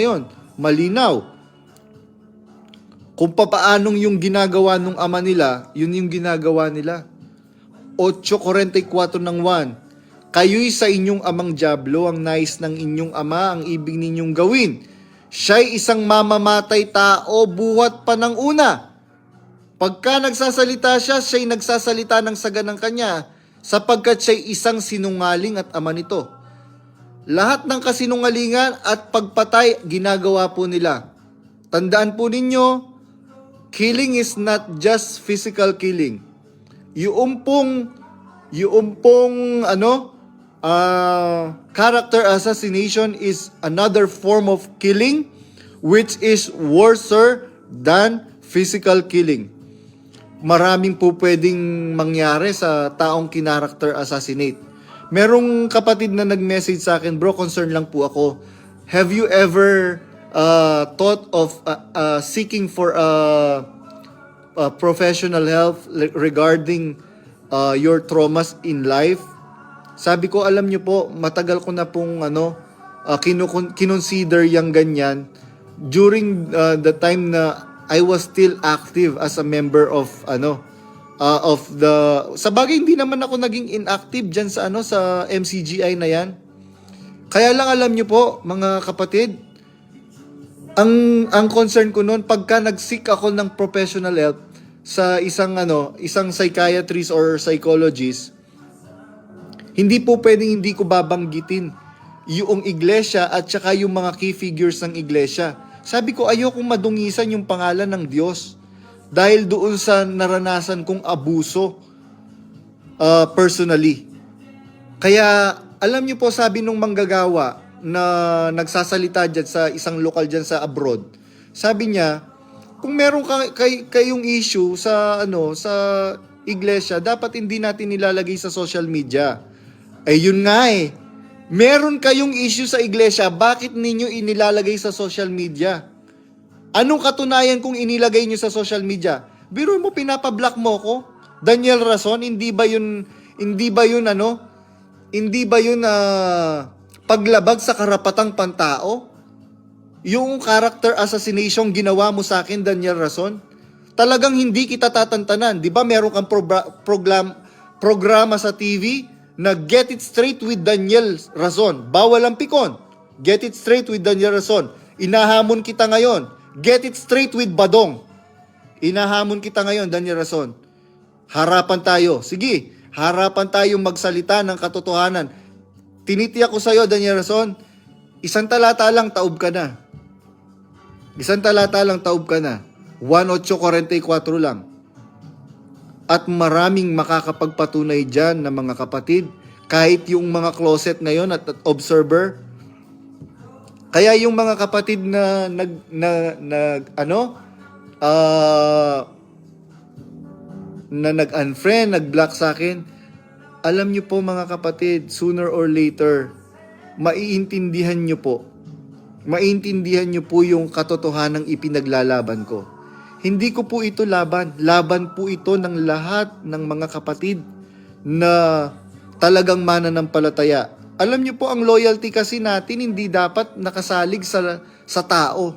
ngayon, malinaw. Kung papaanong yung ginagawa ng ama nila, yun yung ginagawa nila. 8.44 ng 1. Kayo'y sa inyong amang Diablo, ang nais ng inyong ama, ang ibig ninyong gawin. Siya'y isang mamamatay tao buhat pa ng una. Pagka nagsasalita siya, siya'y nagsasalita ng saga ng kanya, sapagkat siya'y isang sinungaling at ama nito. Lahat ng kasinungalingan at pagpatay, ginagawa po nila. Tandaan po ninyo, killing is not just physical killing. Yung pong, yung pong, ano, uh, character assassination is another form of killing which is worser than physical killing. Maraming po pwedeng mangyari sa taong kinaracter assassinate. Merong kapatid na nag-message sa akin, bro, concern lang po ako. Have you ever uh, thought of uh, uh, seeking for a uh, professional help regarding uh, your traumas in life. Sabi ko, alam nyo po, matagal ko na pong ano, uh, kinu- kinonsider yung ganyan during uh, the time na I was still active as a member of ano uh, of the sa bagay hindi naman ako naging inactive diyan sa ano sa MCGI na yan. Kaya lang alam nyo po mga kapatid, ang ang concern ko noon pagka nag-seek ako ng professional help sa isang ano, isang psychiatrist or psychologist, hindi po pwedeng hindi ko babanggitin yung iglesia at saka yung mga key figures ng iglesia. Sabi ko ayokong madungisan yung pangalan ng Diyos dahil doon sa naranasan kong abuso uh, personally. Kaya alam niyo po sabi nung manggagawa na nagsasalita dyan sa isang lokal dyan sa abroad, sabi niya, kung meron ka, kay, kayong issue sa ano sa iglesia, dapat hindi natin nilalagay sa social media. Eh yun nga eh. Meron kayong issue sa iglesia, bakit ninyo inilalagay sa social media? Anong katunayan kung inilagay nyo sa social media? Biro mo pinapablock mo ko? Daniel Rason, hindi ba yun hindi ba yun ano? Hindi ba yun ah, paglabag sa karapatang pantao? Yung character assassination ginawa mo sa akin, Daniel Rason? Talagang hindi kita tatantanan. Di ba meron kang probra- program, programa sa TV na Get It Straight with Daniel Rason. Bawal ang pikon. Get It Straight with Daniel Rason. Inahamon kita ngayon. Get It Straight with Badong. Inahamon kita ngayon, Daniel Rason. Harapan tayo. Sige, harapan tayo magsalita ng katotohanan. Tinitiyak ko sa'yo, Daniel Rason, isang talata lang taob ka na. Isang talata lang taob ka na. 1844 lang. At maraming makakapagpatunay dyan na mga kapatid, kahit yung mga closet ngayon at, at observer. Kaya yung mga kapatid na nag, na, nag ano, ah, na nag-unfriend, nag-block sa akin, alam nyo po mga kapatid, sooner or later, maiintindihan nyo po, maiintindihan nyo po yung katotohanang ipinaglalaban ko. Hindi ko po ito laban. Laban po ito ng lahat ng mga kapatid na talagang mananampalataya. Alam niyo po ang loyalty kasi natin hindi dapat nakasalig sa sa tao.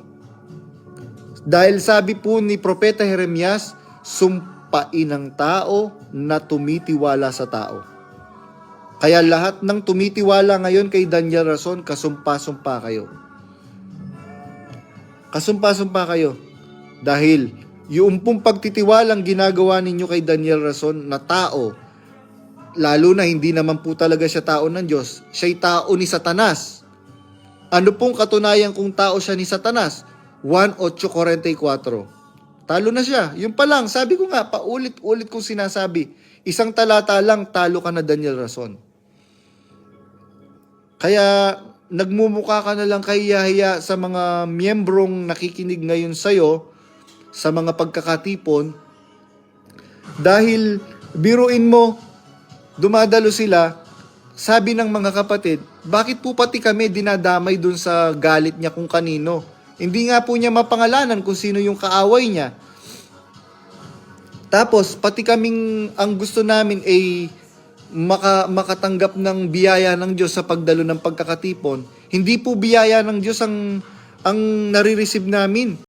Dahil sabi po ni Propeta Jeremias, sumpain ang tao na tumitiwala sa tao. Kaya lahat ng tumitiwala ngayon kay Daniel Rason, kasumpa-sumpa kayo. Kasumpa-sumpa kayo. Dahil yung pong pagtitiwalang ginagawa ninyo kay Daniel Rason na tao, lalo na hindi naman po talaga siya tao ng Diyos, siya'y tao ni Satanas. Ano pong katunayan kung tao siya ni Satanas? 1.844. Talo na siya. Yung pa lang, sabi ko nga, paulit-ulit kong sinasabi, isang talata lang, talo ka na Daniel Rason. Kaya nagmumukha ka na lang kahiya sa mga miyembrong nakikinig ngayon sa'yo sa mga pagkakatipon dahil biruin mo, dumadalo sila, sabi ng mga kapatid, bakit po pati kami dinadamay dun sa galit niya kung kanino? Hindi nga po niya mapangalanan kung sino yung kaaway niya. Tapos, pati kaming, ang gusto namin ay maka, makatanggap ng biyaya ng Diyos sa pagdalo ng pagkakatipon. Hindi po biyaya ng Diyos ang ang nare-receive namin.